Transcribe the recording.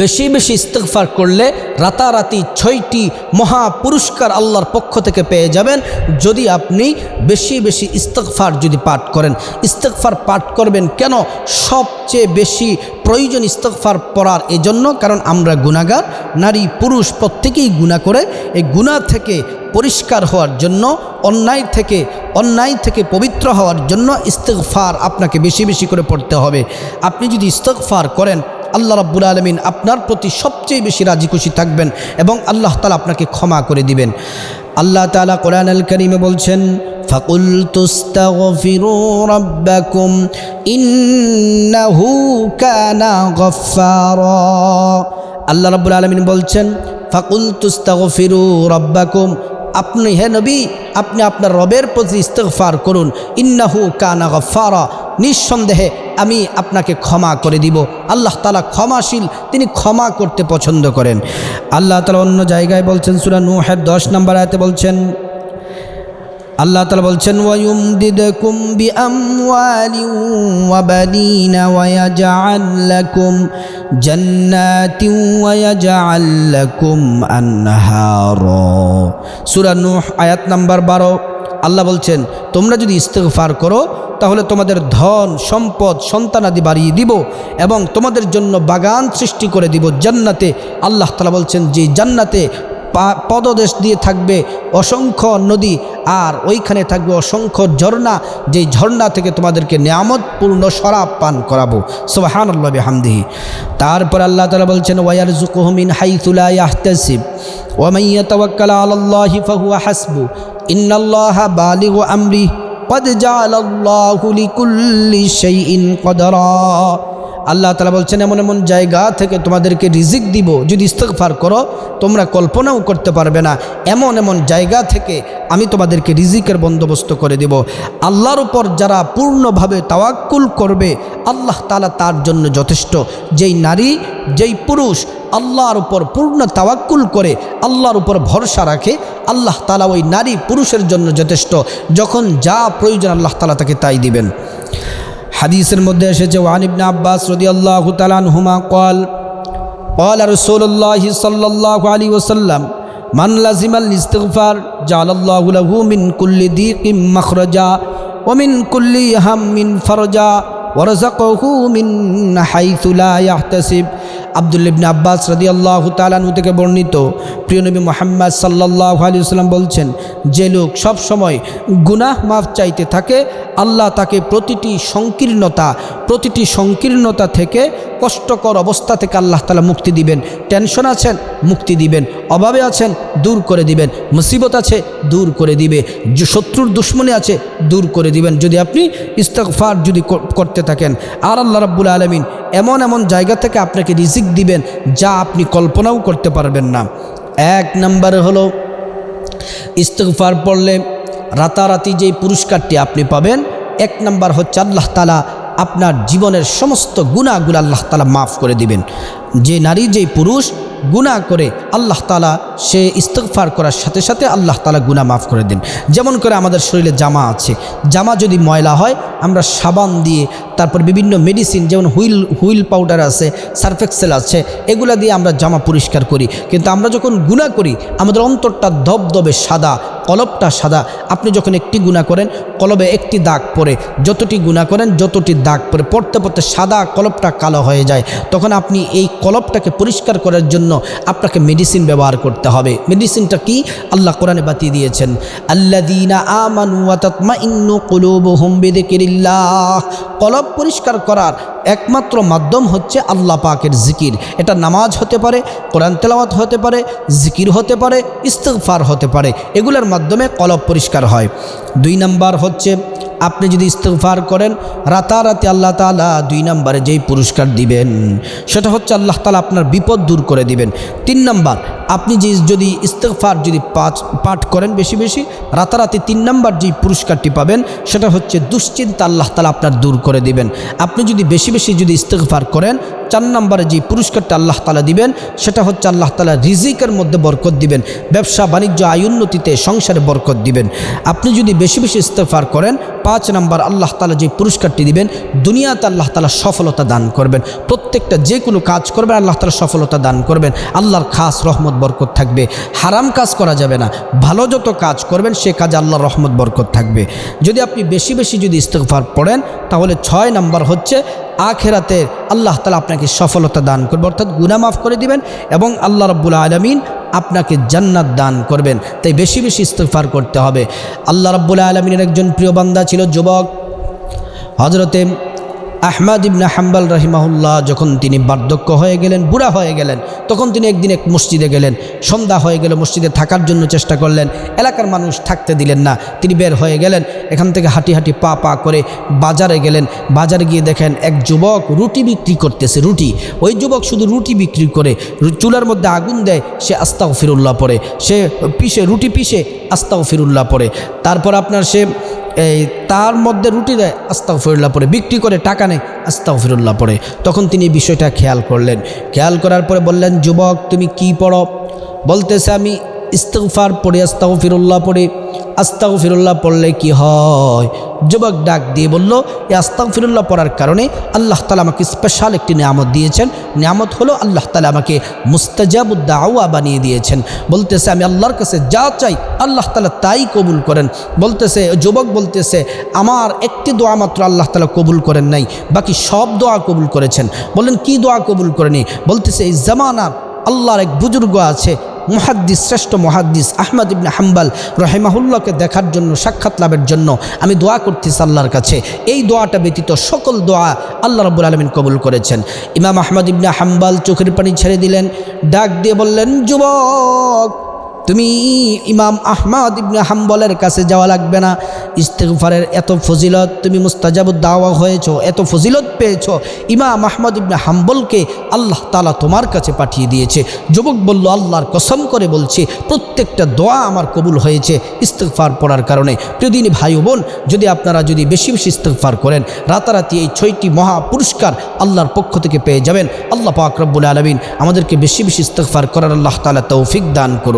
বেশি বেশি ইস্তেকফার করলে রাতারাতি ছয়টি মহা পুরস্কার আল্লাহর পক্ষ থেকে পেয়ে যাবেন। যদি আপনি বেশি বেশি ইস্তেকফার যদি পাঠ করেন ইস্তেকফার পাঠ করবেন কেন? সবচেয়ে বেশি প্রয়োজন ইস্তেকফার পড়ার এজন্য, কারণ আমরা গুণাগার নারী, পুরুষ প্রত্যেকেই গুণা করে। এই গুণা থেকে পরিষ্কার হওয়ার জন্য, অন্যায় থেকে অন্যায় থেকে পবিত্র হওয়ার জন্য ইস্তেকফার আপনাকে বেশি বেশি করে পড়তে হবে। আপনি যদি ইস্তেকফার করেন আল্লাহ রাব্বুল আলমিন আপনার প্রতি সবচেয়ে বেশি রাজি খুশি থাকবেন এবং আল্লাহ তালা আপনাকে ক্ষমা করে দিবেন আল্লাহ তালা কোরআন আল করিমে বলছেন فقلت استغفروا ربكم إنه كان غفارا আল্লাহ রাব্বুল আলমিন বলছেন ফাকুল তুস্তাগফিরু রব্বাকুম আপনি হে নবী আপনি আপনার রবের প্রতি ইস্তেগফার করুন ইন্নাহু কানা গফারা নিঃসন্দেহে আমি আপনাকে ক্ষমা করে দিব। আল্লাহ তালা ক্ষমাশীল, তিনি ক্ষমা করতে পছন্দ করেন। আল্লাহ তালা অন্য জায়গায় বলছেন, সুরা নুহের দশ নম্বর আয়তে বলছেন, আল্লাহ তালা বলছেন ওয়ুম দিদকুম বি আমওয়ালি ওয়াবানিন ওয়ায়াজআল লাকুম জান্নাতি ওয়ায়াজআল লাকুম আনহারা। সূরা নূহ আয়াত নাম্বার 12 আল্লাহ বলছেন, তোমরা যদি ইস্তেগফার করো তাহলে তোমাদের ধন, সম্পদ সন্তানাদি বাড়িয়ে দিব এবং তোমাদের জন্য বাগান সৃষ্টি করে দিব জান্নাতে। আল্লাহ তালা বলছেন যে জান্নাতে পদদেশ দিয়ে থাকবে অসংখ্য নদী আর ওইখানে থাকবে অসংখ্য ঝর্ণা। যেই ঝর্ণা থেকে তোমাদেরকে নিয়ামতপূর্ণ শরাব পান করাবো। সোবাহান আল্লাহ হামদিহি তারপর আল্লাহ তালা বলছেন ওয়ার জুকুহমিন হাইতুলা ইয়াহতাসিব। ওয়ামাইয়া তাওয়াক্কাল আলাল্লাহি ফাহুয়া হাসবু। ইন্নাল্লাহা বালিগু আমরি। قد جعل الله لكل شيء قدرا. আল্লাহ তালা বলছেন, এমন এমন জায়গা থেকে তোমাদেরকে রিজিক দিব, যদি ইস্তেকফার করো, তোমরা কল্পনাও করতে পারবে না। এমন এমন জায়গা থেকে আমি তোমাদেরকে রিজিকের বন্দোবস্ত করে দেব। আল্লাহর উপর যারা পূর্ণভাবে তাওয়াক্কুল করবে, আল্লাহ তালা তার জন্য যথেষ্ট। যেই নারী, যেই পুরুষ আল্লাহর উপর পূর্ণ তাওয়াক্কুল করে, আল্লাহর উপর ভরসা রাখে, আল্লাহ তালা ওই নারী পুরুষের জন্য যথেষ্ট। যখন যা প্রয়োজন আল্লাহ তালা তাকে তাই দিবেন। হাদিসের মধ্যে এসেছে ওয়ানিবনা আব্বাস রদি আল্লাহ কল কল আর সৌল্লাহ সাল্লাহ আলী ওসাল্লাম মান লাজিমাল ইস্তফার জালাল্লাহু মিন কুল্লি দি কিম মখরজা ওমিন কুল্লি হাম মিন ফরজা ওরজাক হু মিন হাইতুলা ইয়াহতাসিব আবদুল্লিবনে আব্বাস রদি আল্লাহ তালানু থেকে বর্ণিত। প্রিয় নবী মোহাম্মদ সাল্লাহ আলী সাল্লাম বলছেন, যে লোক সব সময় গুনাহ মাফ চাইতে থাকে, আল্লাহ তাকে প্রতিটি সংকীর্ণতা প্রতিটি সংকীর্ণতা থেকে কষ্টকর অবস্থা থেকে আল্লাহ তালা মুক্তি দিবেন। টেনশন আছেন, মুক্তি দিবেন। অভাবে আছেন, দূর করে দিবেন। মুসিবত আছে, দূর করে দিবে। শত্রুর দুশ্মনী আছে, দূর করে দিবেন। যদি আপনি ইস্তফার যদি করতে থাকেন, আর আল্লাহ রাব্বুল আলমিন এমন এমন জায়গা থেকে আপনাকে রিজিক দিবেন, যা আপনি কল্পনাও করতে পারবেন না। এক নম্বরে হলো ইস্তফার পড়লে রাতারাতি যেই পুরস্কারটি আপনি পাবেন, এক নম্বর হচ্ছে আল্লাহ তালা আপনার জীবনের সমস্ত গুণাগুলো আল্লাহ তালা মাফ করে দিবেন। যে নারী যেই পুরুষ গুণা করে আল্লাহ তালা সে ইস্তফার করার সাথে সাথে আল্লাহ তালা গুণা মাফ করে দেন। যেমন করে আমাদের শরীরে জামা আছে। জামা যদি ময়লা হয়, আমরা সাবান দিয়ে, তারপর বিভিন্ন মেডিসিন যেমন হুইল হুইল পাউডার আছে, সার্ফেক্সেল আছে, এগুলা দিয়ে আমরা জামা পরিষ্কার করি। কিন্তু আমরা যখন গুণা করি, আমাদের অন্তরটা ধবধবে সাদা কলবটা সাদা। আপনি যখন একটি গুণা করেন, কলবে একটি দাগ পড়ে। যতটি গুণা করেন, যতটি দাগ পড়ে। পড়তে পড়তে সাদা কলবটা কালো হয়ে যায়। তখন আপনি এই কলবটাকে পরিষ্কার করার জন্য আপনাকে মেডিসিন ব্যবহার করতে হবে। মেডিসিনটা কি? আল্লাহ কোরআনে বাতিয়ে দিয়েছেন। কুলুবুহুম কলব পরিষ্কার করার একমাত্র মাধ্যম হচ্ছে আল্লাহ পাকের জিকির। এটা নামাজ হতে পারে, কোরআন তেলাওয়াত হতে পারে, জিকির হতে পারে ইস্তফার হতে পারে। এগুলোর মাধ্যমে কলব পরিষ্কার হয়। দুই নাম্বার হচ্ছে আপনি যদি ইস্তফার করেন, রাতারাতি আল্লাহ তালা দুই নম্বরে যেই পুরস্কার দিবেন, সেটা হচ্ছে আল্লাহ তালা আপনার বিপদ দূর করে দিবেন। তিন নম্বর আপনি যে যদি ইস্তেকফার যদি পাঁচ পাঠ করেন বেশি বেশি, রাতারাতি তিন নাম্বার যেই পুরস্কারটি পাবেন, সেটা হচ্ছে দুশ্চিন্তা আল্লাহ তালা আপনার দূর করে দিবেন। আপনি যদি বেশি বেশি যদি ইস্তেকফার করেন, চার নম্বরে যে পুরস্কারটা আল্লাহ তালা দিবেন, সেটা হচ্ছে আল্লাহ তালা রিজিকের মধ্যে বরকত দিবেন, ব্যবসা, বাণিজ্য আয়ুন্নতিতে সংসারে বরকত দিবেন। আপনি যদি বেশি বেশি ইস্তেফার করেন, পাঁচ নাম্বার আল্লাহ তালা যে পুরস্কারটি দিবেন, দুনিয়াতে আল্লাহ তালা সফলতা দান করবেন। প্রত্যেকটা যে কোনো কাজ করবেন, আল্লাহ তালা সফলতা দান করবেন। আল্লাহর খাস রহমত বরকত থাকবে। হারাম কাজ করা যাবে না। ভালো যত কাজ করবেন, সে কাজে আল্লাহর রহমত, বরকত থাকবে। যদি আপনি বেশি বেশি যদি ইস্তেফার পড়েন, তাহলে ছয় নাম্বার হচ্ছে, আখেরাতে আল্লাহ তালা আপনাকে সফলতা দান করবে, অর্থাৎ গুনা মাফ করে দিবেন এবং আল্লাহ রব্বুল আলমিন আপনাকে জান্নাত দান করবেন। তাই বেশি বেশি ইস্তেফার করতে হবে। আল্লাহ রব্বুল আলমিনের একজন প্রিয় বান্দা ছিল যুবক হজরতে আহমাদ ইবনে হাম্বাল রহিমাহুল্লাহ যখন তিনি বার্ধক্য হয়ে গেলেন, বুড়া হয়ে গেলেন, তখন তিনি একদিন এক মসজিদে গেলেন। সন্ধ্যা হয়ে গেল, মসজিদে থাকার জন্য চেষ্টা করলেন। এলাকার মানুষ থাকতে দিলেন না, তিনি বের হয়ে গেলেন। এখান থেকে হাঁটি হাঁটি পা পা করে বাজারে গেলেন। বাজারে গিয়ে দেখেন এক যুবক রুটি বিক্রি করতেছে, রুটি। ওই যুবক শুধু রুটি বিক্রি করে চুলার মধ্যে আগুন দেয়, সে আস্তাও ফিরুল্লাহ পড়ে। সে পিষে, রুটি পিষে আস্তাও ফিরুল্লাহ পড়ে। তারপর আপনার সে এই তার মধ্যে রুটি দেয় আস্তাও ফিরুল্লাহ পরে বিক্রি করে টাকা নেয় আস্তাও ফিরুল্লাহ পরে তখন তিনি বিষয়টা খেয়াল করলেন। খেয়াল করার পরে বললেন, যুবক, তুমি কি পড়ো? বলতেছে, আমি ইস্তফার পড়ে আস্তাও ফিরুল্লাহ পড়ে। আস্তাও ফিরুল্লাহ পড়লে কি হয়? যুবক ডাক দিয়ে বলল এই আস্তাও ফিরুল্লাহ পড়ার কারণে আল্লাহ তালা আমাকে স্পেশাল একটি নিয়ামত দিয়েছেন। নিয়ামত হলো আল্লাহ তালা আমাকে মুস্তাজাবুদ্দাওয়া বানিয়ে দিয়েছেন। বলতেছে, আমি আল্লাহর কাছে যা চাই আল্লাহ তালা তাই কবুল করেন। বলতেছে, যুবক বলতেছে, আমার একটি দোয়া মাত্র আল্লাহ তালা কবুল করেন নাই, বাকি সব দোয়া কবুল করেছেন। বলেন কি দোয়া কবুল করেনি? বলতেছে, এই জামানার আল্লাহর এক বুজুর্গ আছে মুহাদ্দিস, শ্রেষ্ঠ মুহাদ্দিস আহমদ ইবনে হাম্বাল রহেমাহুল্লাহকে দেখার জন্য, সাক্ষাৎ লাভের জন্য আমি দোয়া করতেছি আল্লাহর কাছে। এই দোয়াটা ব্যতীত সকল দোয়া আল্লাহ রব্বুল আলমিন কবুল করেছেন। ইমাম আহমদ ইবনে হাম্বাল চোখের পানি ছেড়ে দিলেন, ডাক দিয়ে বললেন, যুবক তুমি ইমাম আহমদ ইবনে হাম্বলের কাছে যাওয়া লাগবে না। ইস্তেগফারের এত ফজিলত তুমি মুস্তাজাবুদ দাওয়া হয়েছো, এত ফজিলত পেয়েছ। ইমাম আহমদ ইবনে হাম্বলকে আল্লাহ তালা তোমার কাছে পাঠিয়ে দিয়েছে। যুবক বলল, আল্লাহর কসম করে বলছে, প্রত্যেকটা দোয়া আমার কবুল হয়েছে ইস্তেগফার পড়ার কারণে। প্রিয়দিনী ভাই বোন, যদি আপনারা যদি বেশি বেশি ইস্তেগফার করেন, রাতারাতি এই ছয়টি মহা পুরস্কার আল্লাহর পক্ষ থেকে পেয়ে যাবেন। আল্লাহ পাক রব্বুল আলমিন আমাদেরকে বেশি বেশি ইস্তেগফার করার আল্লাহ তালা তৌফিক দান করুক।